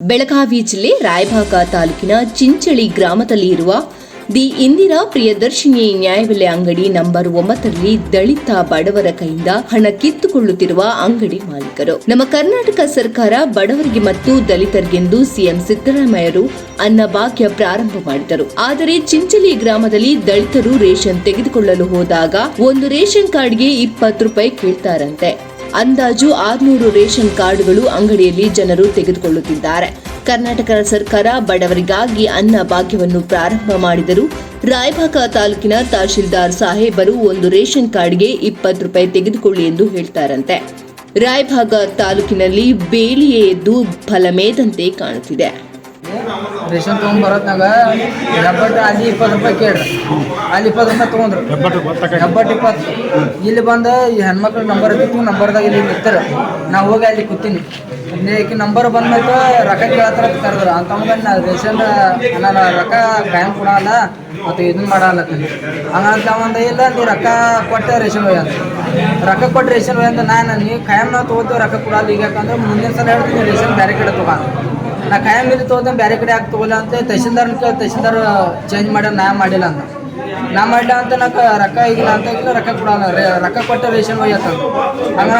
ಬೆಳಗಾವಿ ಜಿಲ್ಲೆ ರಾಯಭಾಗ ತಾಲೂಕಿನ ಚಿಂಚಳಿ ಗ್ರಾಮದಲ್ಲಿ ಇರುವ ದಿ ಇಂದಿರಾ ಪ್ರಿಯದರ್ಶಿನಿ ನ್ಯಾಯಬೆಲೆ ಅಂಗಡಿ ನಂಬರ್ ಒಂಬತ್ತರಲ್ಲಿ ದಲಿತ ಬಡವರ ಕೈಯಿಂದ ಹಣ ಕಿತ್ತುಕೊಳ್ಳುತ್ತಿರುವ ಅಂಗಡಿ ಮಾಲೀಕರು. ನಮ್ಮ ಕರ್ನಾಟಕ ಸರ್ಕಾರ ಬಡವರಿಗೆ ಮತ್ತು ದಲಿತರಿಗೆಂದು ಸಿಎಂ ಸಿದ್ದರಾಮಯ್ಯರು ಅನ್ನಭಾಗ್ಯ ಪ್ರಾರಂಭ ಮಾಡಿದರು. ಆದರೆ ಚಿಂಚಲಿ ಗ್ರಾಮದಲ್ಲಿ ದಲಿತರು ರೇಷನ್ ತೆಗೆದುಕೊಳ್ಳಲು ಹೋದಾಗ ಒಂದು ರೇಷನ್ ಕಾರ್ಡ್ಗೆ ಇಪ್ಪತ್ತು ರೂಪಾಯಿ ಕೇಳ್ತಾರಂತೆ. ಅಂದಾಜು ಆರ್ನೂರು ರೇಷನ್ ಕಾರ್ಡ್ಗಳು ಅಂಗಡಿಯಲ್ಲಿ ಜನರು ತೆಗೆದುಕೊಳ್ಳುತ್ತಿದ್ದಾರೆ. ಕರ್ನಾಟಕ ಸರ್ಕಾರ ಬಡವರಿಗಾಗಿ ಅನ್ನ ಭಾಗ್ಯವನ್ನು ಪ್ರಾರಂಭ ಮಾಡಿದರು ರಾಯಭಾಗ ತಾಲೂಕಿನ ತಹಶೀಲ್ದಾರ್ ಸಾಹೇಬರು ಒಂದು ರೇಷನ್ ಕಾರ್ಡ್ಗೆ ಇಪ್ಪತ್ತು ರೂಪಾಯಿ ತೆಗೆದುಕೊಳ್ಳಿ ಎಂದು ಹೇಳ್ತಾರಂತೆ. ರಾಯಭಾಗ ತಾಲೂಕಿನಲ್ಲಿ ಬೇಲಿಯೇ ಎದ್ದು ಫಲಮೇದಂತೆ ಕಾಣುತ್ತಿದೆ. ರೇಷನ್ ತೊಗೊಂಡ್ ಬರೋತ್ನಾಗ ಹೆಬ್ಬಟ್ಟು ಅಲ್ಲಿ ಇಪ್ಪತ್ತು ರೂಪಾಯಿ ಕೇಳ್ರಿ. ಅಲ್ಲಿ ಇಪ್ಪತ್ತು ರೂಪಾಯಿ ತೊಗೊಂಡ್ರು. ಹೆಬ್ಬಟ್ಟು ಇಪ್ಪತ್ತು ಇಲ್ಲಿ ಬಂದು ಈ ಹೆಣ್ಮಕ್ಳ ನಂಬರ್ ಇದ್ದಿತ್ತು ನಂಬರ್ದಾಗ ಇಲ್ಲಿ ಇರ್ತಾರೆ ನಾ ಹೋಗಿ ಅಲ್ಲಿ ಕೂತೀನಿ. ಇಲ್ಲಿ ನಂಬರ್ ಬಂದ್ಮೇಲೆ ರೊಕ್ಕ ಕೇಳತ್ರ ಕರೆದ್ರು. ಅಂತ ನಾ ರೇಷನ್ ನಾನು ರೊಕ್ಕ ಕಾಯಂ ಕೊಡಲ್ಲ ಮತ್ತು ಇದನ್ನ ಮಾಡಲ್ಲ ಹಂಗಂತ ಒಂದು ಇಲ್ಲ ನೀ ರೊಕ್ಕ ಕೊಟ್ಟೆ ರೇಷನ್ ಹೋಯ್ ಅಂತ. ರೊಕ್ಕ ಕೊಟ್ಟು ರೇಷನ್ ಹೋಯ್ ಅಂತ ನಾನು ನೀವು ಕಾಯಂ ನಾವು ತೊಗೋತೀವಿ ರೊಕ್ಕ ಕೊಡಲ್ಲ. ಈಗ ಯಾಕಂದ್ರೆ ಮುಂದಿನ ಸಲ ಹೇಳ್ತೀನಿ ರೇಷನ್ ಬೇರೆ ಕಡೆ ತಗೋ ನಾ ಕಾಯಂ ಇಲ್ಲಿ ತೊಗೊಂಡೆ ಬೇರೆ ಕಡೆ ಯಾಕೆ ತಗೋಲ ಅಂತ ತಹಸೀಲ್ದಾರ್ ತಹಸೀಲ್ದಾರ್ ಚೇಂಜ್ ಮಾಡ್ಯಾರ, ನಾ ಮಾಡಿಲ್ಲ ಅಂತ ನಾ ಮಾಡಿಲ್ಲ ಅಂತ ನಾಕ ರೊಕ್ಕ ಇಲ್ಲ ಅಂತ ರೊಕ್ಕ ಕೊಡಲ್ಲ ರೊಕ್ಕ ಕೊಟ್ಟ ರೇಷನ್ ಒಯ್ಯತ್ತ ಹಂಗ